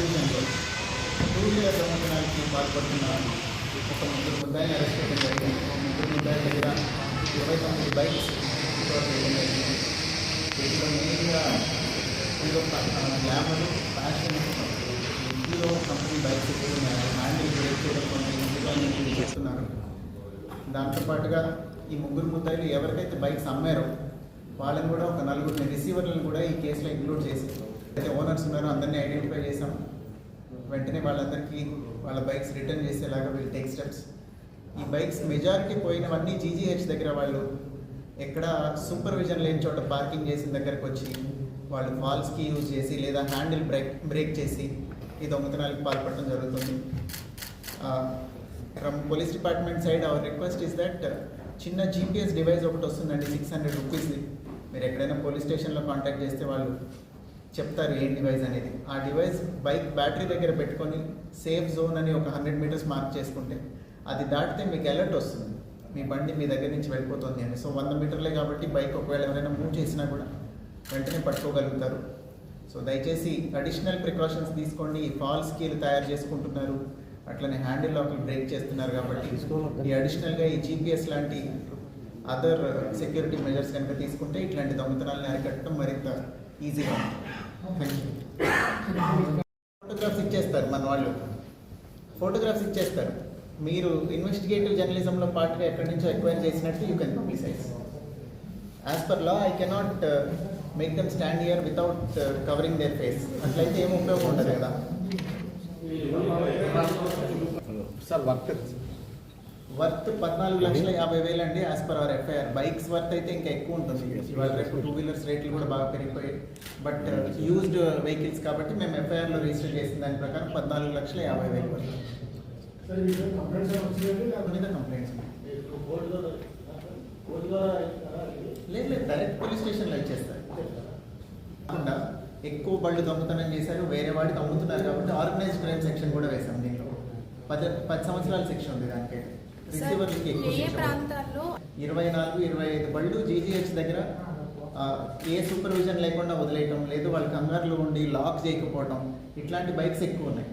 డివిజన్లో two wheeler దొంగతనానికి పాల్పడుతున్న ఒక ముగ్గురు ముద్దాయిని అరెస్ట్ చేయడం జరిగింది. ఒక ముగ్గురు ముద్దాయిల దగ్గర ఇరవై తొమ్మిది బైక్స్ రికవర్ చేయడం జరిగింది. వీటిలో మెయిన్గా hero glamour fashion hero company bikes handle break చేయడం చేస్తున్నారు. దాంతోపాటుగా ఈ ముగ్గురు ముద్దాయిలు ఎవరికైతే బైక్స్ అమ్మారో వాళ్ళని కూడా ఒక నలుగురిని రిసీవర్లను కూడా ఈ కేసులో ఇంక్లూడ్ చేసి అయితే ఓనర్స్ ఉన్నారో అందరినీ ఐడెంటిఫై చేసాం వెంటనే వాళ్ళందరికీ వాళ్ళ బైక్స్ రిటర్న్ చేసేలాగా వీళ్ళు టేక్ స్టెప్స్ ఈ బైక్స్ మెజారిటీ పోయినవన్నీ జీజీహెచ్ దగ్గర వాళ్ళు ఎక్కడ సూపర్విజన్ లేని చోట పార్కింగ్ చేసిన దగ్గరకు వచ్చి వాళ్ళు ఫాల్స్కి యూజ్ చేసి లేదా హ్యాండిల్ బ్రేక్ బ్రేక్ చేసి ఈ దొంగతనాలకు పాల్పడటం జరుగుతుంది. From police department side our request is that చిన్న జీపీఎస్ డివైస్ ఒకటి వస్తుందండి సిక్స్ హండ్రెడ్ రూపీస్ది మీరు ఎక్కడైనా పోలీస్ స్టేషన్లో కాంటాక్ట్ చేస్తే వాళ్ళు చెప్తారు ఏం డివైస్ అనేది. ఆ డివైస్ బైక్ బ్యాటరీ దగ్గర పెట్టుకొని సేఫ్ జోన్ అని ఒక హండ్రెడ్ మీటర్స్ మార్క్ చేసుకుంటే అది దాటితే మీకు అలర్ట్ వస్తుంది. మీ బండి మీ దగ్గర నుంచి వెళ్ళిపోతుంది అని. సో వంద మీటర్లే కాబట్టి బైక్ ఒకవేళ ఎవరైనా మూవ్ చేసినా కూడా వెంటనే పట్టుకోగలుగుతారు. సో దయచేసి అడిషనల్ ప్రికాషన్స్ తీసుకోండి. ఈ ఫాల్స్ కీలు తయారు చేసుకుంటున్నారు. అట్లనే హ్యాండిల్ లాక్లు బ్రేక్ చేస్తున్నారు కాబట్టి ఈ అడిషనల్గా ఈ జీపీఎస్ లాంటి అదర్ సెక్యూరిటీ మెజర్స్ కనుక తీసుకుంటే ఇట్లాంటి దొంగతనాలను అరికట్టడం మరింత ఈజీగా ఉంటుంది ఫోటోగ్రాఫ్స్ ఇచ్చేస్తారు మన వాళ్ళు. ఫోటోగ్రాఫ్స్ ఇచ్చేస్తారు. మీరు ఇన్వెస్టిగేటివ్ జర్నలిజంలో పార్ట్గా ఎక్కడి నుంచో ఎక్వైర్ చేసినట్టు you can publicise as per law I cannot make them stand here without covering their face అట్లయితే ఏం ఉపయోగం ఉండదు కదా. సార్ వర్క్ వర్త్ పద్నాలుగు లక్షల యాభై వేలు అండి as per our FIR bikes worth అయితే ఇంకా ఎక్కువ ఉంటుంది. ఇవాళ రేపు టూ వీలర్స్ రేట్లు కూడా బాగా పెరిగిపోయాయి. బట్ యూజ్డ్ వెహికల్స్ కాబట్టి మేము ఎఫ్ఐఆర్లో రిజిస్టర్ చేసిన దాని ప్రకారం పద్నాలుగు లక్షల యాభై వేలు వరకు మీద కంప్లైంట్స్ లేదు. లేదు డైరెక్ట్ పోలీస్ స్టేషన్లో ఇచ్చేస్తారు. కాకుండా ఎక్కువ బళ్ళు దొంగతనం చేశారు వేరే వాడికి అమ్ముతున్నారు కాబట్టి ఆర్గనైజ్డ్ క్రైమ్ సెక్షన్ కూడా వేసాం దీంట్లో. పది పది సంవత్సరాల శిక్ష ఉంది దానికి. రిసీవర్లకి ఎక్కువ ఏ శిక్ష పడుతుంది. ప్రాంతాల్లో ఇరవై నాలుగు ఇరవై ఐదు బళ్ళు జీజీహెచ్ దగ్గర ఆ, ఏ సూపర్విజన్ లేకుండా వదిలేయటం లేదు వాళ్ళ కంగారులో ఉండి లాక్ చేయకపోవటం ఇట్లాంటి బైక్స్ ఎక్కువ ఉన్నాయి